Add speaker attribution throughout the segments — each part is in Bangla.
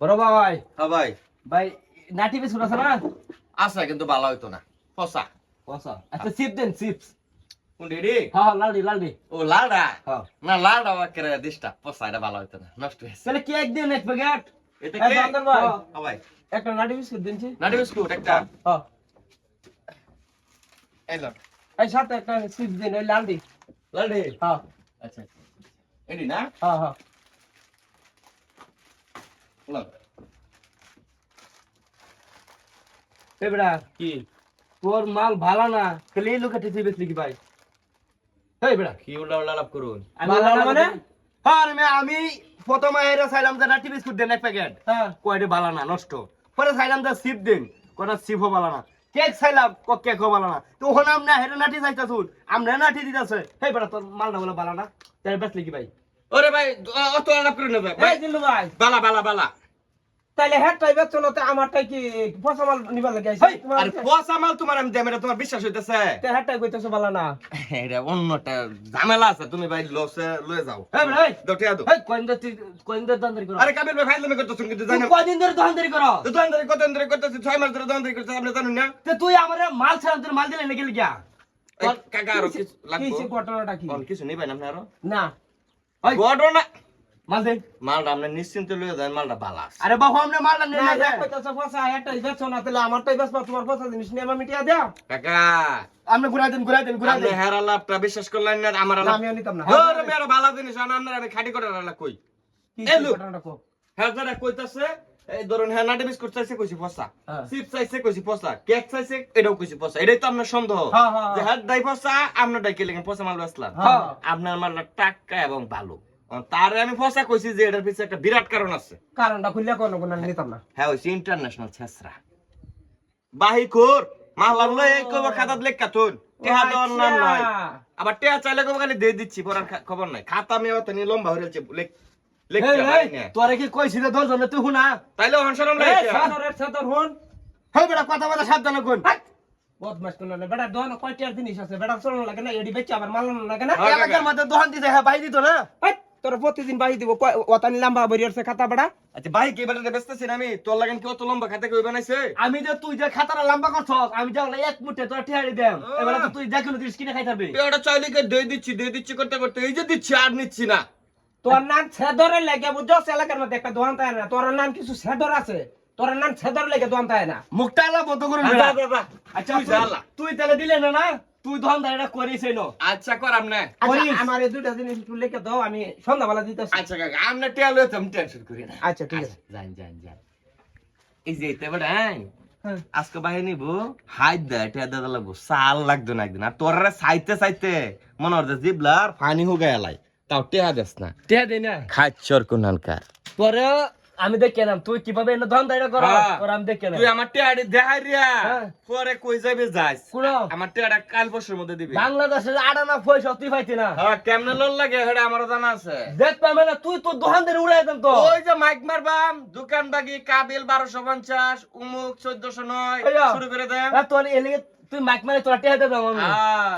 Speaker 1: বড় ভাই।
Speaker 2: হ্যাঁ ভাই।
Speaker 1: ভাই নাটি বিস্কুট আছে না?
Speaker 2: আছে কিন্তু ভালো হইতো না। পচা
Speaker 1: পয়সা আচ্ছা চিপ দেন চিপস।
Speaker 2: কোনটি রে
Speaker 1: হ্যাঁ হ্যাঁ লালডি লালডি।
Speaker 2: ও লালডা?
Speaker 1: হ্যাঁ।
Speaker 2: না লালডা একেবারে দিশটা পচা এটা ভালো হইতো না। নষ্ট হয়েছে
Speaker 1: তাহলে কেক দিন এক প্যাকেট।
Speaker 2: এটা কে
Speaker 1: ভাই।
Speaker 2: হ্যাঁ ভাই।
Speaker 1: একটা নাটি বিস্কুট দিনছি
Speaker 2: নাটি বিস্কুট একটা।
Speaker 1: হ্যাঁ।
Speaker 2: এই লো
Speaker 1: এই সাথে একটা চিপস দিন ওই লালডি।
Speaker 2: লালডি?
Speaker 1: হ্যাঁ।
Speaker 2: আচ্ছা। এডি না?
Speaker 1: হ্যাঁ হ্যাঁ। এবড়া
Speaker 2: কি?
Speaker 1: তোর মাল ভালো না খালি লোকে টিসি বেচলি কি ভাই? এই বেড়া
Speaker 2: কি উল্টা উল্টা লাভ করুন
Speaker 1: ভালো না মানে?
Speaker 3: হ্যাঁ আমি প্রথম আইরা চাইলাম যে নাটি বিস্কুট দেন এক প্যাকেট।
Speaker 1: হ্যাঁ।
Speaker 3: কয়টা বালা না নষ্ট। পরে চাইলাম যে সিপ দেন। কয়টা সিপও বালা না। কেক চাইলাম ক কেকও বালা না। তো ওখানে আমরা হেরে নাটি চাইতাছুন। আমরা নাটি দিতেছে।
Speaker 1: এই বেড়া তোর মালটা বলে ভালো না। তাই বেচলি কি ভাই?
Speaker 2: ওরে ভাই অ- অত লাভ করুন না ভাই।
Speaker 1: এই দিলু ভাই।
Speaker 2: বালা বালা বালা।
Speaker 1: তাইলে হেডটাই বেচছো না তো আমারটাই কি পয়সা মাল নিবার লাগে?
Speaker 2: হেই, আরে পচা মাল তোমার আমি দেম এটা তোমার বিশ্বাস হইতেছে?
Speaker 1: হেডটাই কইতেছো না।
Speaker 2: এটা অন্যটা ঝামেলা আছে তুমি ভাই লসে লয়ে যাও।
Speaker 1: এই বেড়া
Speaker 2: দটিয়া দো
Speaker 1: এই কইন দে কইন দে দান্দারি করো।
Speaker 2: আরে কাবিল ভাই ফাইল করতেছ কিন্তু
Speaker 1: তুই
Speaker 2: জানেন
Speaker 1: কয়দিন ধরে দোকানদারি করো?
Speaker 2: তো দোকানদারি কত দিন ধরে করতেছি ছয় মাস ধরে দোকানদারি করতেছি আপনি জানেন না?
Speaker 1: তে তুই আমারে মাল ছাড়া তোর মাল দিলে নাকি
Speaker 2: এই, কাকা আরও কিছু লাগবো?
Speaker 1: ঘটনাটা কি?
Speaker 2: কিছু নিবেন আপনি আরও?
Speaker 1: না।
Speaker 2: ঘটনা
Speaker 1: মাল
Speaker 2: মালটা আপনি নিশ্চিন্ত লয়ে যান মালটা বালা
Speaker 3: আরে বাবু আমরা মালটা নিয়ে
Speaker 1: না
Speaker 3: না
Speaker 1: দেখ কইতেছো পয়সা হেডটাই বেচছো না তাহলে আমারটাই বেচবা তোমার পয়সা জিনিস নিয়ে আমি মিটিয়া দাও।
Speaker 2: কাকা।
Speaker 3: আপনি ঘুরাই দেন ঘুরাই দেন ঘুরাই দেন।
Speaker 2: হেরা লাভটা বিশ্বাস করলেন না আমার লাভ
Speaker 1: আমিও নিতাম না।
Speaker 2: ওরে মেরা ভালো জিনিস আনা আপনার আমি খাটি করে রাখলা কই? হ্যাঁ যারা কইতাছে এই ধরুন হ্যাঁ নাটে বিস্কুট চাইছে কইছি
Speaker 1: হ্যাঁ।
Speaker 2: চিপ চাইছে কইছি পচা কেক চাইছে এটাও কইছি এটাই তো আপনার সন্দেহ।
Speaker 1: হ্যাঁ, হ্যাঁ,
Speaker 2: যে হ্যাঁ আপনার মাল বেচলাম।
Speaker 1: হ্যাঁ।
Speaker 2: আপনার টাটকা এবং ভালো। তারে আমি পচা কইছি যে এটার পিছনে একটা বিরাট কারণ আছে।
Speaker 1: কারণটা খুললে কোন কোন নিতাম না।
Speaker 2: হ্যাঁ হইছে ইন্টারন্যাশনাল ছেসরা বাহি কোর মাহলার এই কইব খাতাত লেখা তুন টেহা দেওয়ার নাম নাই। আবার টেহা চাইলে কইব খালি দিয়ে দিচ্ছি পড়ার খবর নাই। খাতা আমি অত নি লম্বা হয়ে যাচ্ছে লেখ
Speaker 3: তোরে কি কইছি যে দশ জনে তুই শুনা?
Speaker 2: তাইলে হনসরম রে
Speaker 1: সাদরের সাদর হন।
Speaker 3: হেই বেটা কথা বলা সাবধানে কোন
Speaker 1: বদমাস কোন না বেটা দোকানে কয়টার জিনিস আছে? বেটা চলন লাগে না এডি বেচে আবার মালন লাগে না?
Speaker 3: এলাকার মধ্যে দোকান দিতে হ্যাঁ ভাই দিত না?
Speaker 1: তোর প্রতিদিন বাহি দিব কয়- ওতানি লম্বা বরিয়ারছে খাতা বেটা
Speaker 2: আচ্ছা ভাই কি বেটা ব্যস্ত আছি আমি? তোর লাগেন কি অত লম্বা খাতে কই বানাইছে?
Speaker 3: আমি যে তুই যে খাতাটা লম্বা করছস আমি যে এক মুঠে তোরা ঠিয়ারি দেম এবারে তো তুই দেখুন তুই কিনে খাই থাকবি
Speaker 2: পেয়াটা চাইলে কে দিয়ে দিচ্ছি দিয়ে দিচ্ছি করতে করতে। এই যে দিচ্ছি আর নিচ্ছি না।
Speaker 1: তোর নাম ছেদরের লাগে বুঝছস? এলাকার মধ্যে একটা দোকান তাই না। তোর নাম কিছু ছেদর আছে? তোর নাম ছেদর লাগে দোকান তাই না।
Speaker 3: মুখটা এলা বন্ধ
Speaker 2: যা। যা, যা।
Speaker 3: আচ্ছা
Speaker 2: তুই
Speaker 3: তুই
Speaker 2: জ্বালা।
Speaker 3: তুই তাহলে দিলে না না? তুই ধন করিস না।
Speaker 2: আচ্ছা করাম না।
Speaker 1: আচ্ছা আমার এই দুইটা জিনিস একটু লিখে দাও আমি সন্ধ্যাবেলা দিতেছি।
Speaker 2: আচ্ছা কাকা আমরা টেয়া লইতে আমি টেনশন করি না।
Speaker 1: আচ্ছা ঠিক আছে।
Speaker 2: যান যান যান। এই যে এতে বেটা
Speaker 1: হ্যাঁ।
Speaker 2: আজকে বাহিনী নিবো। হাইট দে টেয়া দাদা লাগবো সাল লাগতো না একদিন। আর তোরা চাইতে চাইতে মনে হচ্ছে জিবলার ফানি হো গেলাই তাও টেহা দেস না।
Speaker 1: টিয়া দে না।
Speaker 2: খাচ্ছর কোনখানকার।
Speaker 3: পরে আমি দেখে নাম তুই কীভাবে এনে ধন এটা কর
Speaker 2: হ্যাঁ।
Speaker 3: তোর আমি দেখে নাম
Speaker 2: তুই আমার টেয়াডি দেখাই রিয়া
Speaker 1: হ্যাঁ।
Speaker 2: পরে কই যাবে যাইস আমার টেয়াডা কাল পরশুর মধ্যে দিবি।
Speaker 3: বাংলাদেশের আড়ানা পয়সা তুই পাইতি না।
Speaker 2: হ্যাঁ কেমনে লোল লাগে হেটা আমারও জানা আছে।
Speaker 3: দেখ পাবে না তুই তো দোকান ধরে উড়াই দেন তো।
Speaker 2: ওই যে মাইক মারবাম দোকান বাগি কাবিল বারোশো পঞ্চাশ উমুক চোদ্দশো নয়
Speaker 3: এই যা।
Speaker 2: শুরু করে দেন
Speaker 3: আর তোর এলিগে তুই মাইক মারে তোরা টেহাতে দাম আমি।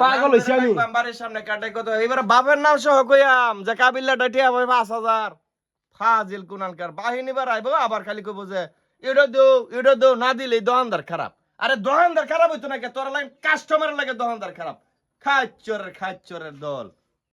Speaker 3: পাগল হইছি আমি।
Speaker 2: রাখবাম, বাড়ির সামনে কাটাই কত। এবারে বাপের নাম সহ কইয়াম যে কাবিল্লা ডাটিয়া ভাই পাঁচ হাজার। ফাজিল কুনালকার বাহিনী বার আইবো আবার খালি কইবো যে এটা দেও এটা দেও না দিলে দোকানদার খারাপ। আরে দোকানদার খারাপ হইতো না কে? তোর লাইন কাস্টমারের লাগে দোকানদার খারাপ। খাচ্চরের খাচ্চরের দল।